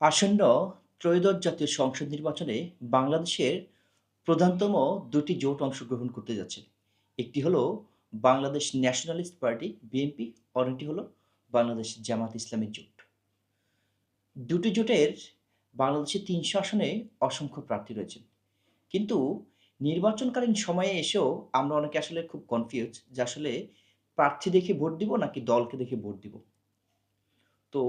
আসন্ন ত্রয়োদশ জাতীয় সংসদ নির্বাচনে বাংলাদেশের প্রধানতম দুটি জোট অংশগ্রহণ করতে যাচ্ছে। একটি হলো বাংলাদেশ ন্যাশনালিস্ট পার্টি বিএনপি, অন্যটি হলো বাংলাদেশ জামাত ইসলামী জোট। দুটি জোটের বাংলাদেশে ৩০০ আসনে অসংখ্য প্রার্থী রয়েছেন। কিন্তু নির্বাচনকালীন সময়ে এসেও আমরা অনেকে আসলে খুব কনফিউজ যে আসলে প্রার্থী দেখে ভোট দিব নাকি দলকে দেখে ভোট দিব। তো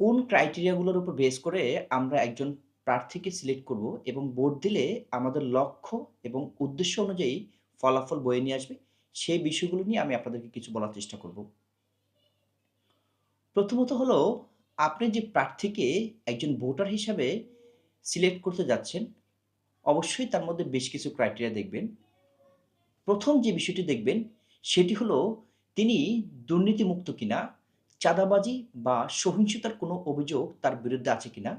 কোন ক্রাইটেরিয়া গুলোর উপর বেস করে আমরা একজন প্রার্থীকে সিলেক্ট করব এবং ভোট দিলে আমাদের লক্ষ্য এবং উদ্দেশ্য অনুযায়ী ফলাফল বয়ে নিয়ে আসবে, সেই বিষয়গুলো নিয়ে আমি আপনাদেরকে কিছু বলার চেষ্টা করব। প্রথমত হলো আপনি যে প্রার্থীকে একজন ভোটার হিসাবে সিলেক্ট করতে যাচ্ছেন, অবশ্যই তার মধ্যে বেশ কিছু ক্রাইটেরিয়া দেখবেন। প্রথম যে বিষয়টি দেখবেন সেটি হলো তিনি দুর্নীতিমুক্ত কিনা, চাঁদাবাজি বা সহিংসতার কোনো অভিযোগ তার বিরুদ্ধে আছে কিনা,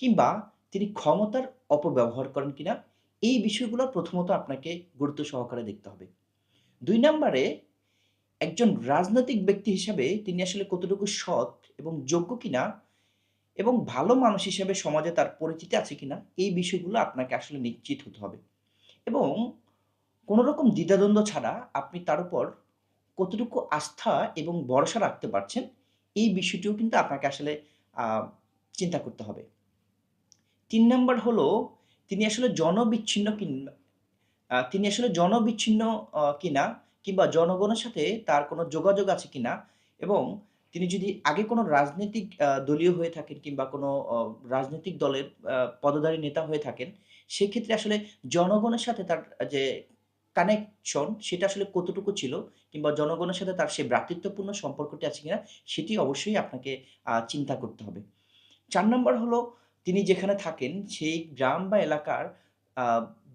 কিংবা তিনি ক্ষমতার অপব্যবহার করেন কিনা, এই বিষয়গুলো প্রথমত আপনাকে গুরুত্ব সহকারে দেখতে হবে। দুই নাম্বারে একজন রাজনৈতিক ব্যক্তি হিসাবে তিনি আসলে কতটুকু সৎ এবং যোগ্য কিনা এবং ভালো মানুষ হিসেবে সমাজে তার পরিচিতি আছে কিনা, এই বিষয়গুলো আপনাকে আসলে নিশ্চিত হতে হবে। এবং কোনো রকম দ্বিধাদ্বন্দ্ব ছাড়া আপনি তার উপর কতটুকু আস্থা এবং ভরসা রাখতে পারছেন, এই বিষয়টিও কিন্তু আপনাকে আসলে চিন্তা করতে হবে। তিন নম্বর হলো তিনি আসলে জনবিচ্ছিন্ন কিন তিনি আসলে জনবিচ্ছিন্ন কিনা কিংবা জনগণের সাথে তার কোনো যোগাযোগ আছে কিনা এবং তিনি যদি আগে কোনো রাজনৈতিক দলীয় হয়ে থাকেন কিংবা কোনো রাজনৈতিক দলের পদধারী নেতা হয়ে থাকেন, সেক্ষেত্রে আসলে জনগণের সাথে তার যে কানেকশন সেটা আসলে কতটুকু ছিল কিংবা জনগণের সাথে তার সেই ভ্রাতৃত্বপূর্ণ সম্পর্কটি আছে কিনা, সেটি অবশ্যই আপনাকে চিন্তা করতে হবে। চার নম্বর হলো তিনি যেখানে থাকেন সেই গ্রাম বা এলাকার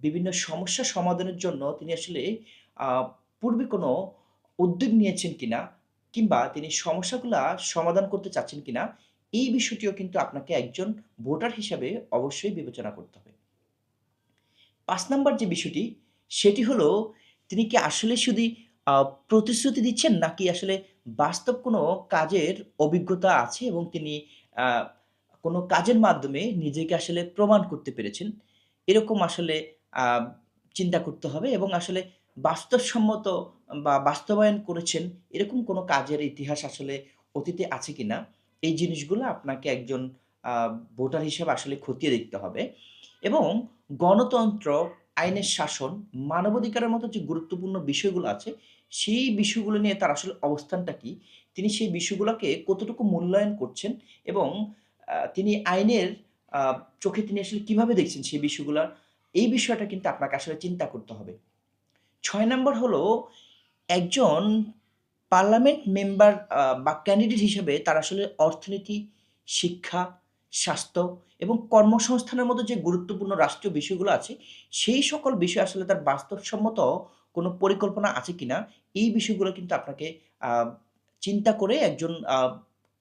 বিভিন্ন সমস্যা সমাধানের জন্য তিনি আসলে পূর্বে কোনো উদ্যোগ নিয়েছেন কিনা কিংবা তিনি সমস্যাগুলা সমাধান করতে চাচ্ছেন কিনা, এই বিষয়টিও কিন্তু আপনাকে একজন ভোটার হিসাবে অবশ্যই বিবেচনা করতে হবে। পাঁচ নাম্বার যে বিষয়টি, সেটি হলো তিনি কি আসলে শুধুই আ প্রতিশ্রুতি দিচ্ছেন নাকি আসলে বাস্তব কোনো কাজের অভিজ্ঞতা আছে এবং তিনি কোনো কাজের মাধ্যমে নিজেকে আসলে প্রমাণ করতে পেরেছেন। এরকম আসলে চিন্তা করতে হবে এবং আসলে বাস্তবসম্মত বা বাস্তবায়ন করেছেন, এরকম কোনো কাজের ইতিহাস আসলে অতীতে আছে কিনা, এই জিনিসগুলো আপনাকে একজন ভোটার হিসেবে আসলে খতিয়ে দেখতে হবে। এবং গণতন্ত্র, আইনের শাসন, মানবাধিকারের মতো যে গুরুত্বপূর্ণ বিষয়গুলো আছে, সেই বিষয়গুলো নিয়ে তার আসলে অবস্থানটা কি? তিনি সেই বিষয়গুলোকে কতটুকু মূল্যায়ন করছেন এবং তিনি আইনের চোখে তিনি আসলে কীভাবে দেখছেন সেই বিষয়গুলা, এই বিষয়টা কিন্তু আপনাকে আসলে চিন্তা করতে হবে। ছয় নম্বর হলো একজন পার্লামেন্ট মেম্বার বা ক্যান্ডিডেট হিসেবে তার আসলে অর্থনীতি, শিক্ষা, স্বাস্থ্য এবং কর্মসংস্থানের মতো যে গুরুত্বপূর্ণ রাষ্ট্রীয় বিষয়গুলো আছে, সেই সকল বিষয় আসলে তার বাস্তবসম্মত কোনো পরিকল্পনা আছে কিনা, এই বিষয়গুলো কিন্তু আপনাকে চিন্তা করে একজন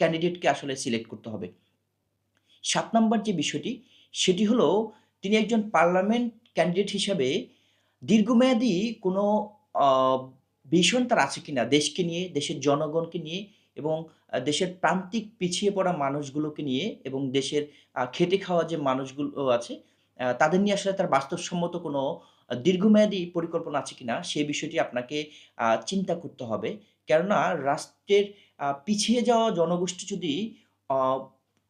ক্যান্ডিডেটকে আসলে সিলেক্ট করতে হবে। সাত নম্বর যে বিষয়টি, সেটি হলো তিনি একজন পার্লামেন্ট ক্যান্ডিডেট হিসাবে দীর্ঘমেয়াদী কোনো ভিশন তার আছে কিনা দেশকে নিয়ে, দেশের জনগণকে নিয়ে এবং দেশের প্রান্তিক পিছিয়ে পড়া মানুষগুলোকে নিয়ে এবং দেশের খেটে খাওয়া যে মানুষগুলো আছে, তাদের নিয়ে আসলে তার বাস্তবসম্মত কোনো দীর্ঘমেয়াদী পরিকল্পনা আছে কিনা, সেই বিষয়টি আপনাকে চিন্তা করতে হবে। কেননা রাষ্ট্রের পিছিয়ে যাওয়া জনগোষ্ঠী যদি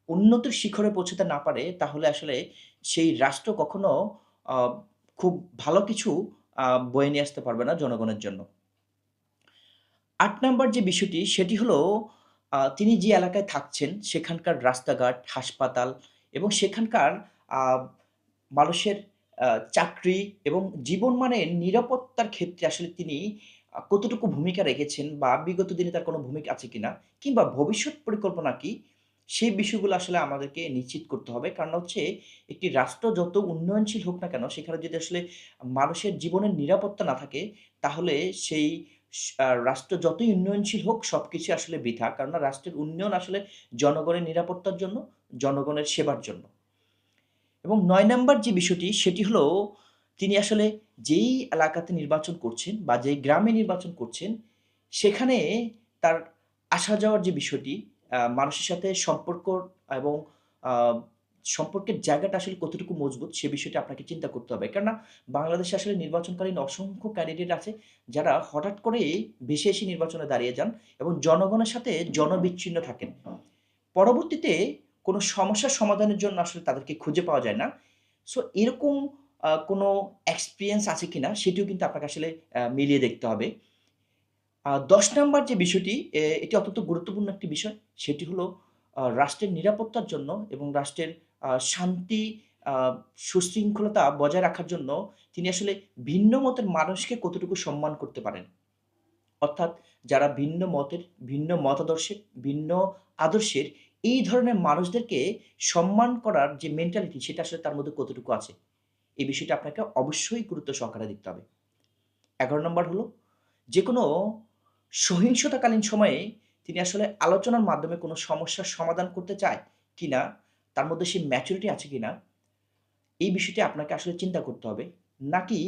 উন্নতির শিখরে পৌঁছাতে না পারে, তাহলে আসলে সেই রাষ্ট্র কখনো খুব ভালো কিছু বয়ে নিয়ে আসতে পারবে না জনগণের জন্য। আট নাম্বার যে বিষয়টি, সেটি হলো তিনি যে এলাকায় থাকছেন, সেখানকার রাস্তাঘাট, হাসপাতাল এবং সেখানকার মানুষের চাকরি এবং জীবন মানে নিরাপত্তার ক্ষেত্রে আসলে তিনি কতটুকু ভূমিকা রেখেছেন বা বিগত দিনে তার কোনো ভূমিকা আছে কিনা কিংবা ভবিষ্যৎ পরিকল্পনা কি? সেই বিষয়গুলো আসলে আমাদেরকে নিশ্চিত করতে হবে। কারণ হচ্ছে একটি রাষ্ট্র যত উন্নয়নশীল হোক না কেন, সেখানে যদি আসলে মানুষের জীবনের নিরাপত্তা না থাকে, তাহলে সেই রাষ্ট্র যতই উন্নয়নশীল হোক, সবকিছুই আসলে বৃথা। কেননা রাষ্ট্রের উন্নয়ন আসলে জনগণের নিরাপত্তার জন্য, জনগণের সেবার জন্য। এবং নয় নাম্বার যে বিষয়টি, সেটি হলো তিনি আসলে যেই এলাকাতে নির্বাচন করছেন বা যেই গ্রামে নির্বাচন করছেন, সেখানে তার আসা যাওয়ার যে বিষয়টি, মানুষের সাথে সম্পর্ক এবং সম্পর্কের জায়গাটা আসলে কতটুকু মজবুত সে বিষয়টা আপনাকে চিন্তা করতে হবে। কেননা বাংলাদেশে আসলে নির্বাচনকালীন অসংখ্য ক্যান্ডিডেট আছে যারা হঠাৎ করেই ভেসে এসে নির্বাচনে দাঁড়িয়ে যান এবং জনগণের সাথে জনবিচ্ছিন্ন থাকেন। পরবর্তীতে কোনো সমস্যার সমাধানের জন্য আসলে তাদেরকে খুঁজে পাওয়া যায় না। সো এরকম কোনো এক্সপিরিয়েন্স আছে কিনা সেটিও কিন্তু আপনাকে আসলে মিলিয়ে দেখতে হবে। দশ ১০ নাম্বার যে বিষয়টি এটি অত্যন্ত গুরুত্বপূর্ণ একটি বিষয়। সেটি হলো রাষ্ট্রের নিরাপত্তার জন্য এবং রাষ্ট্রের শান্তি সুশৃঙ্খলতা বজায় রাখার জন্য তিনি আসলে ভিন্ন মতের মানুষকে কতটুকু সম্মান করতে পারেন। অর্থাৎ যারা ভিন্ন মতের, ভিন্ন মতাদর্শের, ভিন্ন আদর্শের এই ধরনের মানুষদেরকে সম্মান করার যে মেন্টালিটি সেটা আসলে তার মধ্যে কতটুকু আছে। এই বিষয়টা আপনাকে অবশ্যই গুরুত্ব সহকারে দেখতে হবে। ১১ নম্বর হলো যে কোনো সহিংসতাকালীন সময়ে তিনি আসলে আলোচনার মাধ্যমে কোনো সমস্যার সমাধান করতে চায় কিনা, তার মধ্যে সেই ম্যাচুরিটি আছে কিনা, এই বিষয়টি আপনাকে আসলে চিন্তা করতে হবে। নাকি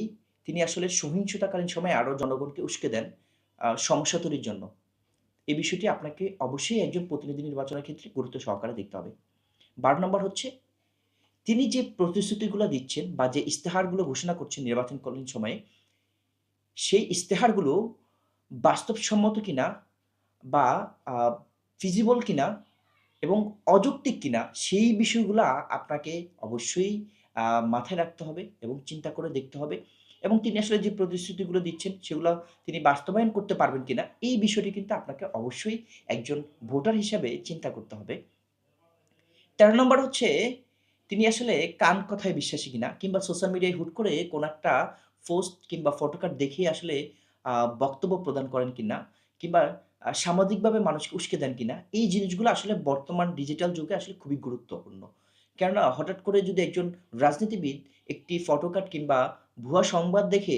তিনি আসলে সহিংসতাকালীন সময়ে আরও জনগণকে উস্কে দেন সমস্যা তৈরির জন্য। এই বিষয়টি আপনাকে অবশ্যই একজন প্রতিনিধি নির্বাচনের ক্ষেত্রে গুরুত্ব সহকারে দেখতে হবে। ১২ নম্বর হচ্ছে তিনি যে প্রতিশ্রুতিগুলো দিচ্ছেন বা যে ইস্তেহারগুলো ঘোষণা করছেন নির্বাচনকালীন সময়ে, সেই ইস্তেহারগুলো বাস্তবসম্মত কিনা বা ফিজিবল কিনা এবং অযৌক্তিক কিনা সেই বিষয়গুলা আপনাকে অবশ্যই মাথায় রাখতে হবে এবং চিন্তা করে দেখতে হবে এবং তিনি আসলে যে প্রতিশ্রুতিগুলো দিচ্ছেন সেগুলো তিনি বাস্তবায়ন করতে পারবেন কিনা এই বিষয়টি কিন্তু আপনাকে অবশ্যই একজন ভোটার হিসাবে চিন্তা করতে হবে। ১৩ নম্বর হচ্ছে, তিনি আসলে কান কথায় বিশ্বাসী কিনা কিংবা সোশ্যাল মিডিয়ায় হুট করে কোনো একটা পোস্ট কিংবা ফটোকার্ড দেখে আসলে বক্তব্য প্রদান করেন কিনা কিংবা সামাজিকভাবে মানুষকে উস্কে দেন কিনা, এই জিনিসগুলো আসলে বর্তমান ডিজিটাল যুগে আসলে খুবই গুরুত্বপূর্ণ। কেননা হঠাৎ করে যদি একজন রাজনীতিবিদ একটি ফটোকার্ড কিংবা ভুয়া সংবাদ দেখে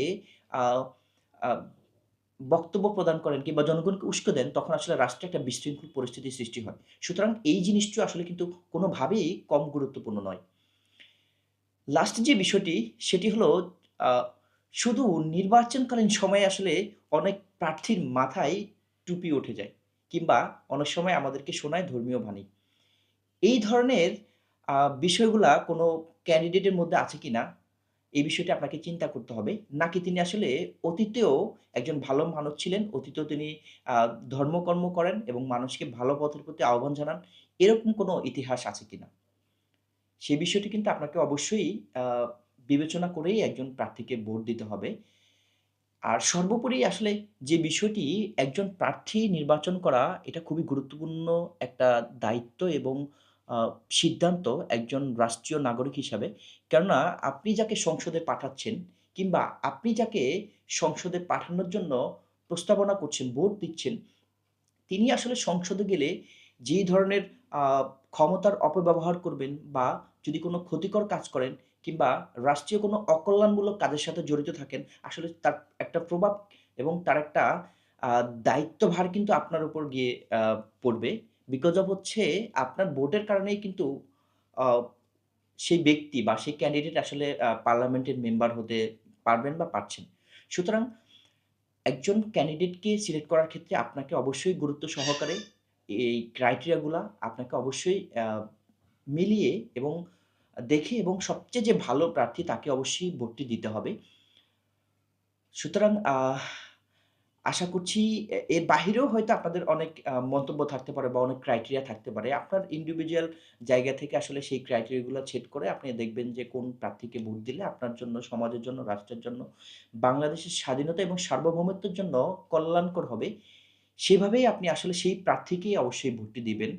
বক্তব্য প্রদান করেন কিংবা জনগণকে উস্কে দেন, তখন আসলে রাষ্ট্রে একটা বিশৃঙ্খল পরিস্থিতির সৃষ্টি হয়। সুতরাং এই জিনিসটিও আসলে কিন্তু কোনোভাবেই কম গুরুত্বপূর্ণ নয়। লাস্ট যে বিষয়টি, সেটি হলো শুধু নির্বাচনকালীন সময়ে আসলে অনেক প্রার্থীর মাথায় টুপি উঠে যায় কিংবা অনেক সময় আমাদেরকে শোনায় ধর্মীয় বাণী। এই ধরনের বিষয়গুলা কোনো ক্যান্ডিডেটের মধ্যে আছে কিনা এই বিষয়টি আপনাকে চিন্তা করতে হবে। নাকি তিনি আসলে অতীতেও একজন ভালো মানুষ ছিলেন, অতীতেও তিনি ধর্মকর্ম করেন এবং মানুষকে ভালো পথের প্রতি আহ্বান জানান। এরকম কোনো ইতিহাস আছে কিনা? সে বিষয়টি কিন্তু আপনাকে অবশ্যই বিবেচনা করেই একজন প্রার্থীকে ভোট দিতে হবে। আর সর্বোপরি আসলে যে বিষয়টি একজন প্রার্থী নির্বাচন করা এটা খুবই গুরুত্বপূর্ণ একটা দায়িত্ব এবং সিদ্ধান্ত একজন রাষ্ট্রীয় নাগরিক হিসাবে। কেননা আপনি যাকে সংসদে পাঠাচ্ছেন কিংবা আপনি যাকে সংসদে পাঠানোর জন্য প্রস্তাবনা করছেন, ভোট দিচ্ছেন, তিনি আসলে সংসদে গেলে যেই ধরনের ক্ষমতার অপব্যবহার করবেন বা যদি কোনো ক্ষতিকর কাজ করেন কিংবা রাষ্ট্রীয় কোনো অকল্যাণমূলক কাজের সাথে জড়িত থাকেন, আসলে তার একটা প্রভাব এবং তার একটা দায়িত্বভার কিন্তু আপনার উপর গিয়ে পড়বে। বিকজ অফ হচ্ছে আপনার ভোটের কারণেই কিন্তু সেই ব্যক্তি বা সেই ক্যান্ডিডেট আসলে পার্লামেন্টের মেম্বার হতে পারবেন বা পারছেন। সুতরাং একজন ক্যান্ডিডেটকে সিলেক্ট করার ক্ষেত্রে আপনাকে অবশ্যই গুরুত্ব সহকারে এই ক্রাইটেরিয়া গুলা আপনাকে অবশ্যই মিলিয়ে এবং দেখে এবং সবচেয়ে যে ভালো প্রার্থী তাকে অবশ্যই ভোটটি দিতে হবে। সুতরাং আশা করছি এর বাহিরেও হয়তো আপনাদের অনেক মন্তব্য থাকতে পারে বা অনেক ক্রাইটেরিয়া থাকতে পারে। আপনার ইন্ডিভিজুয়াল জায়গা থেকে আসলে সেই ক্রাইটেরিয়াগুলো ছেদ করে আপনি দেখবেন যে কোন প্রার্থীকে ভোট দিলে আপনার জন্য, সমাজের জন্য, রাষ্ট্রের জন্য, বাংলাদেশের স্বাধীনতা এবং সার্বভৌমত্বের জন্য কল্যাণকর হবে। সেভাবেই আপনি আসলে সেই প্রার্থীকেই অবশ্যই ভোটটি দিবেন।